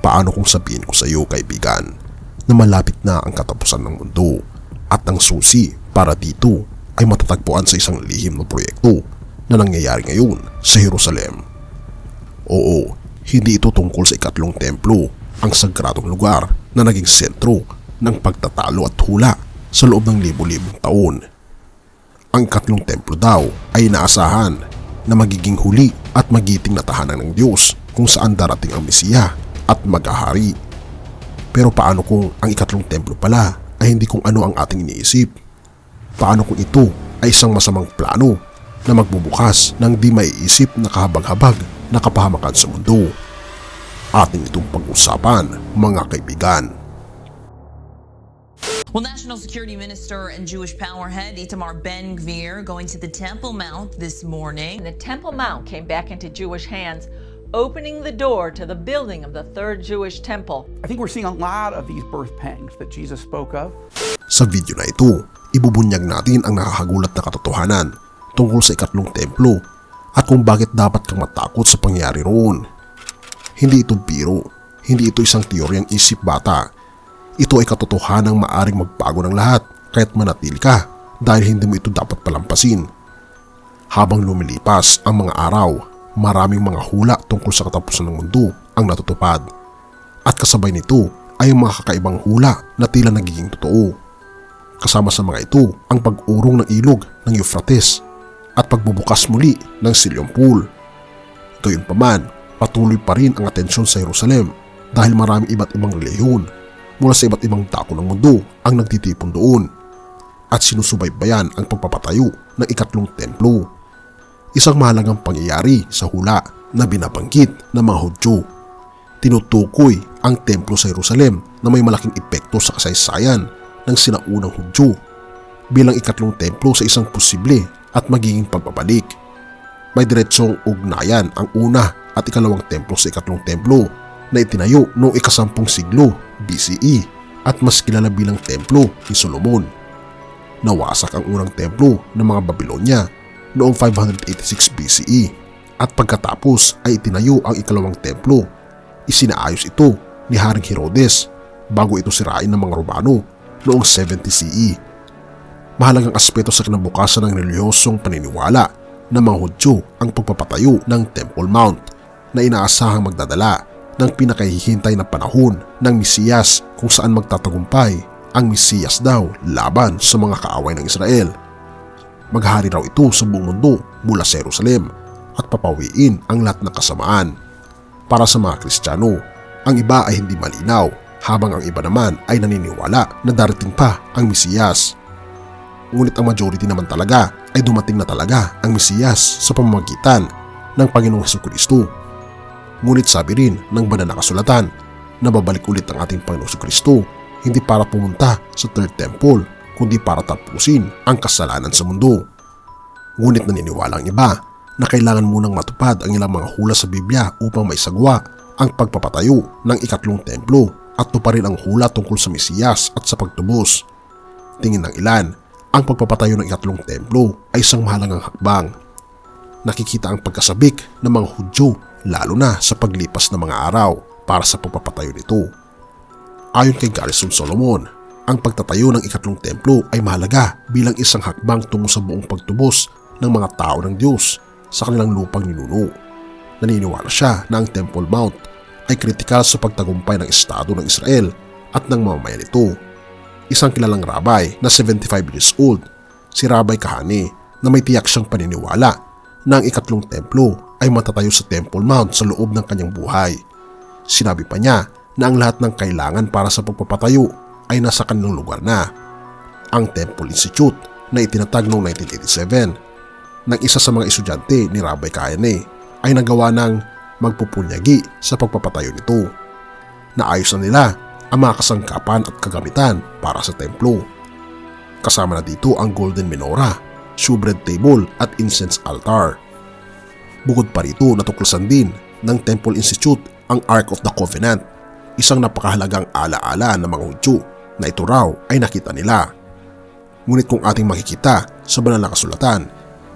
Paano kung sabihin ko sa iyo kaibigan na malapit na ang katapusan ng mundo at ang susi para dito ay matatagpuan sa isang lihim na proyekto na nangyayari ngayon sa Jerusalem. Oo, hindi ito tungkol sa ikatlong templo, ang sagradong lugar na naging sentro ng pagtatalo at hula sa loob ng libo-libong taon. Ang ikatlong templo daw ay inaasahan na magiging huli at magiting na tahanan ng Diyos kung saan darating ang Mesiya at maghahari. Pero paano kung ang ikatlong templo pala ay hindi kung ano ang ating iniisip? Paano kung ito ay isang masamang plano na magbubukas ng di maiisip na kahabag-habag na kapahamakan sa mundo? Ating itong pag-usapan mga kaibigan. Well, National Security Minister and Jewish power head Itamar Ben Gvir going to the Temple Mount this morning. The Temple Mount came back into Jewish hands, opening the door to the building of the third Jewish temple. I think we're seeing a lot of these birth pangs that Jesus spoke of. Sa video na ito, ibubunyag natin ang nakakagulat na katotohanan tungkol sa ikatlong templo at kung bakit dapat kang matakot sa pangyari roon. Hindi ito biro, hindi ito isang teoryang isip bata. Ito ay katotohanang maaring magbago ng lahat kahit manatili ka dahil hindi mo ito dapat palampasin. Habang lumilipas ang mga araw, maraming mga hula tungkol sa katapusan ng mundo ang natutupad. At kasabay nito ay ang mga kakaibang hula na tila nagiging totoo. Kasama sa mga ito ang pag-urong ng ilog ng Euphrates at pagbubukas muli ng Silyong Pool. Gayunpaman, patuloy pa rin ang atensyon sa Jerusalem dahil marami iba't ibang relihiyon mula sa iba't ibang dako ng mundo ang nagtitipon doon at sinusubaybayan ang pagpapatayo ng ikatlong templo. Isang mahalagang pangyayari sa hula na binabanggit ng mga Hudyo. Tinutukoy ang templo sa Jerusalem na may malaking epekto sa kasaysayan ng sinaunang Hudyo bilang ikatlong templo sa isang posible at magiging pagbabalik. May diretsong ugnayan ang una at ikalawang templo sa ikatlong templo na itinayo noong ikasampung siglo BCE at mas kilala bilang templo ni Solomon. Nawasak ang unang templo ng mga Babylonia noong 586 BCE at pagkatapos ay itinayo ang ikalawang templo. Isinaayos ito ni Haring Herodes bago ito sirain ng mga Romano noong 70 CE. Mahalagang aspeto sa kinabukasan ng reliyosong paniniwala ng mga Hudyo ang pagpapatayo ng Temple Mount na inaasahang magdadala ng pinakahihintay na panahon ng Mesiyas kung saan magtatagumpay ang Mesiyas daw laban sa mga kaaway ng Israel. Maghari raw ito sa buong mundo mula sa Jerusalem at papawiin ang lahat ng kasamaan. Para sa mga Kristiyano, ang iba ay hindi malinaw habang ang iba naman ay naniniwala na darating pa ang Mesiyas. Ngunit ang majority naman talaga ay dumating na talaga ang Mesiyas sa pamamagitan ng Panginoong Heso Kristo. Ngunit sabi rin ng banal na kasulatan na babalik ulit ang ating Panginoong Kristo hindi para pumunta sa third temple kundi para tapusin ang kasalanan sa mundo. Ngunit naniniwala ang iba na kailangan munang matupad ang ilang mga hula sa Biblia upang maisagwa ang pagpapatayo ng ikatlong templo at tuparin ang hula tungkol sa Mesiyas at sa pagtubos. Tingin ng ilan, ang pagpapatayo ng ikatlong templo ay isang mahalagang hakbang. Nakikita ang pagkasabik ng mga Hudyo lalo na sa paglipas ng mga araw para sa pagpapatayo nito. Ayon kay Garrison Solomon, ang pagtatayo ng ikatlong templo ay mahalaga bilang isang hakbang tungo sa buong pagtubos ng mga tao ng Diyos sa kanilang lupang ninuno. Naniniwala siya na ang Temple Mount ay kritikal sa pagtagumpay ng Estado ng Israel at ng mamamayan nito. Isang kilalang rabay na 75 years old, si Rabbi Kahane na may tiyak siyang paniniwala na ang ikatlong templo ay matatayo sa Temple Mount sa loob ng kanyang buhay. Sinabi pa niya na ang lahat ng kailangan para sa pagpapatayo ay nasa kanilang lugar na. Ang Temple Institute na itinatag noong 1987 ng isa sa mga estudyante ni Rabbi Kahane ay nagawa ng magpupunyagi sa pagpapatayo nito. Naayos na nila ang mga kasangkapan at kagamitan para sa templo. Kasama na dito ang golden menorah, shewbread table at incense altar. Bukod pa rito natuklasan din ng Temple Institute ang Ark of the Covenant, isang napakahalagang alaala ng mga Hudyo na ito raw ay nakita nila. Ngunit kung ating makikita sa banal na kasulatan,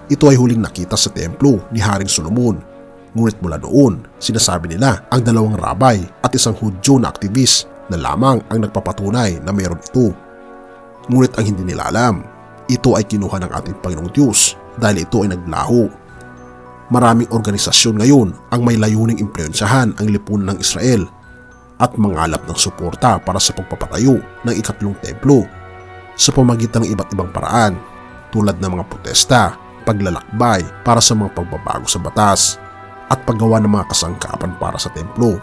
ito ay huling nakita sa templo ni Haring Solomon Ngunit mula doon, sinasabi nila ang dalawang rabay at isang Hudyo na aktivis na lamang ang nagpapatunay na meron ito. Ngunit ang hindi nila alam, ito ay kinuha ng ating Panginoong Diyos dahil ito ay naglaho. Maraming organisasyon ngayon ang may layuning impluensyahan ang lipunan ng Israel at mangalap ng suporta para sa pagpapatayo ng ikatlong templo sa pamagitan ng iba't ibang paraan tulad ng mga protesta, paglalakbay para sa mga pagbabago sa batas at paggawa ng mga kasangkapan para sa templo.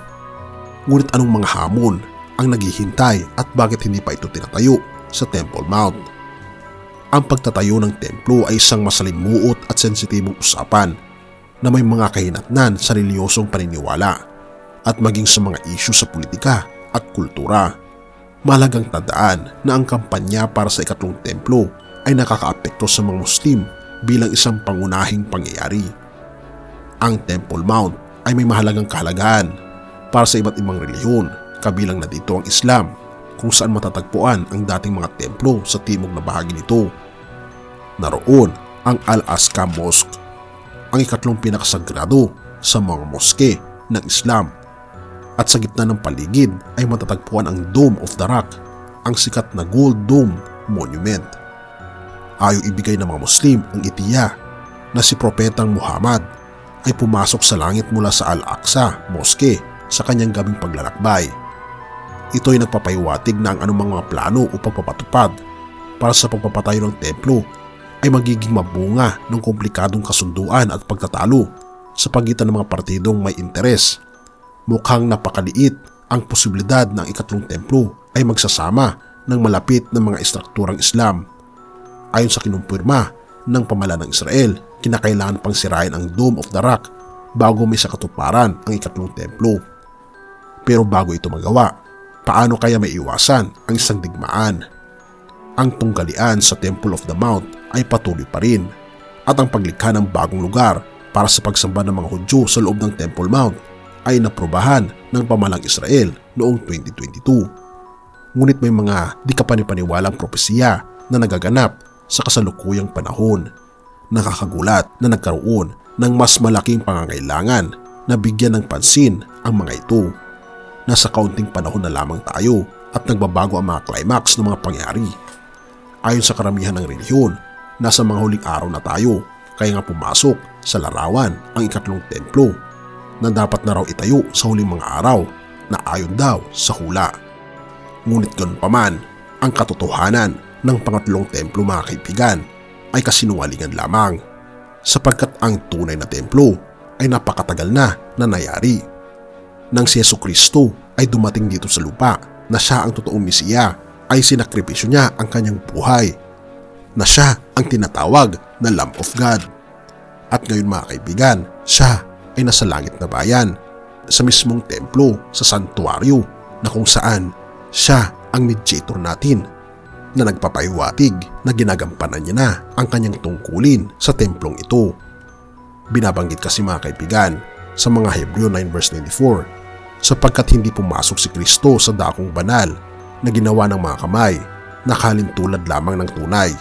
Ngunit anong mga hamon ang naghihintay at bakit hindi pa ito tinatayo sa Temple Mount? Ang pagtatayo ng templo ay isang masalimuot at sensitibong usapan na may mga kahinatnan sa reliyosong paniniwala at maging sa mga isyu sa politika at kultura. Malagang tandaan na ang kampanya para sa ikatlong templo ay nakakaapekto sa mga Muslim bilang isang pangunahing pangyayari. Ang Temple Mount ay may mahalagang kahalagaan para sa iba't ibang reliyon kabilang na dito ang Islam kung saan matatagpuan ang dating mga templo sa timog na bahagi nito. Naroon ang Al-Aqsa Mosque, ang ikatlong pinakasagrado sa mga moske ng Islam. At sa gitna ng paligid ay matatagpuan ang Dome of the Rock, ang sikat na Gold Dome Monument. Ayaw ibigay ng mga Muslim ang itiya na si Propetang Muhammad ay pumasok sa langit mula sa Al-Aqsa Mosque sa kanyang gabing paglalakbay. Ito ay nagpapahiwatig na ang anumang mga plano o pagpapatupad para sa pagpapatayo ng templo ay magiging mabunga ng komplikadong kasunduan at pagtatalo sa pagitan ng mga partidong may interes. Mukhang napakaliit ang posibilidad ang ikatlong templo ay magsasama ng malapit na mga estrukturang Islam. Ayon sa kinumpirma ng pamalaan ng Israel, kinakailangan pang sirain ang Dome of the Rock bago may sakatuparan ang ikatlong templo. Pero bago ito magawa, paano kaya may iwasan ang isang digmaan? Ang tunggalian sa Temple of the Mount ay patuloy pa rin at ang paglikha ng bagong lugar para sa pagsamba ng mga Hudyo sa loob ng Temple Mount ay naprobahan ng pamalang Israel noong 2022. Ngunit may mga di kapanipaniwalang propesiya na nagaganap sa kasalukuyang panahon. Nakakagulat na nagkaroon ng mas malaking pangangailangan na bigyan ng pansin ang mga ito. Nasa kaunting panahon na lamang tayo at nagbabago ang mga climax ng mga pangyari. Ayon sa karamihan ng relihiyon, nasa mga huling araw na tayo kaya nga pumasok sa larawan ang ikatlong templo na dapat na raw itayo sa huling mga araw na ayon daw sa hula. Ngunit ganun pa man, ang katotohanan ng pangatlong templo mga kaibigan ay kasinungalingan lamang sapagkat ang tunay na templo ay napakatagal na na nangyari. Nang si Yesu Kristo ay dumating dito sa lupa na siya ang totoong misiya ay sinakripisyo niya ang kanyang buhay na siya ang tinatawag na Lamb of God. At ngayon mga kaibigan, siya ay nasa langit na bayan sa mismong templo sa santuaryo na kung saan siya ang mediator natin na nagpapahiwatig na ginagampanan niya na ang kanyang tungkulin sa templong ito. Binabanggit kasi mga kaibigan sa mga Hebreo 9 verse 94 sapagkat hindi pumasok si Kristo sa dakong banal na ginawa ng mga kamay na kalintulad lamang ng tunay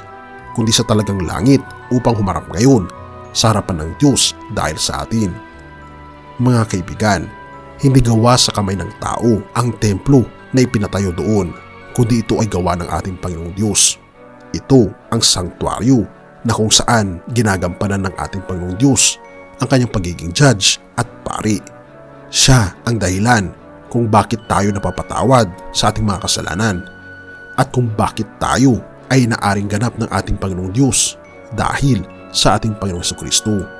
kundi sa talagang langit upang humarap ngayon sa harapan ng Diyos dahil sa atin. Mga kaibigan, hindi gawa sa kamay ng tao ang templo na ipinatayo doon, kundi ito ay gawa ng ating Panginoong Diyos. Ito ang sanktuaryo na kung saan ginagampanan ng ating Panginoong Diyos ang kanyang pagiging judge at pari. Siya ang dahilan kung bakit tayo napapatawad sa ating mga kasalanan at kung bakit tayo ay naaring ganap ng ating Panginoong Diyos dahil sa ating Panginoong Kristo.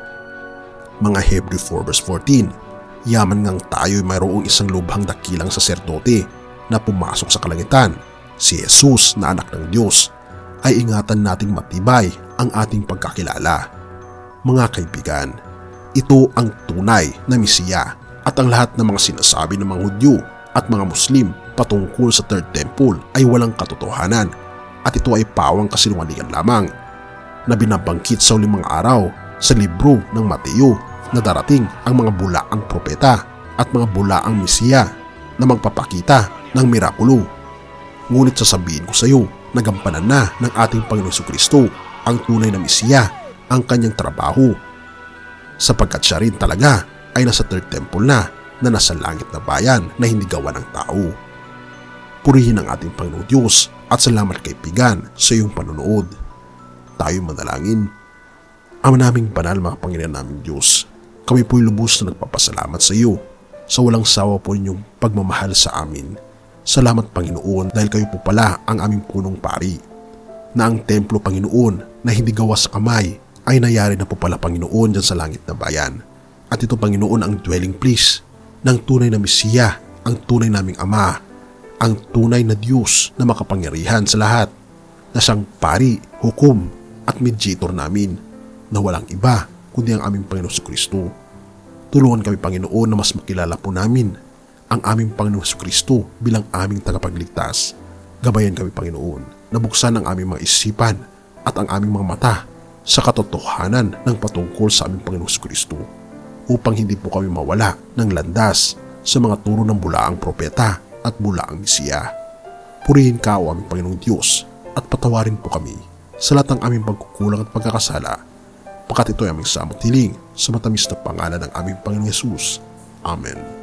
Mga Hebrew 4 verse 14, yaman ngang tayo ay mayroong isang lubhang dakilang saserdote na pumasok sa kalangitan, si Jesus na anak ng Diyos, ay ingatan nating matibay ang ating pagkakilala. Mga kaibigan, ito ang tunay na misiya at ang lahat ng mga sinasabi ng mga Hudyo at mga Muslim patungkol sa Third Temple ay walang katotohanan at ito ay pawang kasinungalingan lamang na binabangkit sa uling mga araw sa libro ng Mateo na darating ang mga bulaang propeta at mga bulaang misiya na magpapakita ng mirakulo. Ngunit sasabihin ko sa iyo, nagampanan na ng ating Panginoon Kristo ang tunay na misiya ang kanyang trabaho sapagkat siya rin talaga ay nasa third temple na na nasa langit na bayan na hindi gawa ng tao. Purihin ang ating Panginoon Diyos at salamat kay Pigan sa iyong panonood. Tayo manalangin. Ama naming banal mga Panginoon naming Diyos, kami po'y lubos na nagpapasalamat sa iyo sa walang sawa po ninyong pagmamahal sa amin. Salamat Panginoon dahil kayo po pala ang aming punong pari. Na ang templo Panginoon na hindi gawa sa kamay ay nayari na po pala Panginoon dyan sa langit na bayan. At ito Panginoon ang dwelling place ng tunay na Mesiya, ang tunay naming Ama, ang tunay na Diyos na makapangyarihan sa lahat, na siyang pari, hukom at mediator namin na walang iba kundi ang aming Panginoon sa Kristo. Tulungan kami Panginoon na mas makilala po namin ang aming Panginoon sa Kristo bilang aming tagapagligtas. Gabayan kami Panginoon na buksan ang aming mga isipan at ang aming mga mata sa katotohanan ng patungkol sa aming Panginoon sa Kristo upang hindi po kami mawala ng landas sa mga turo ng bulaang propeta at bulaang misiya. Purihin ka o aming Panginoong Diyos at patawarin po kami sa lahat ng aming pagkukulang at pagkakasala Pakat ito ay aming samot hiling sa matamis na pangalan ng aming Panginoong Yesus. Amen.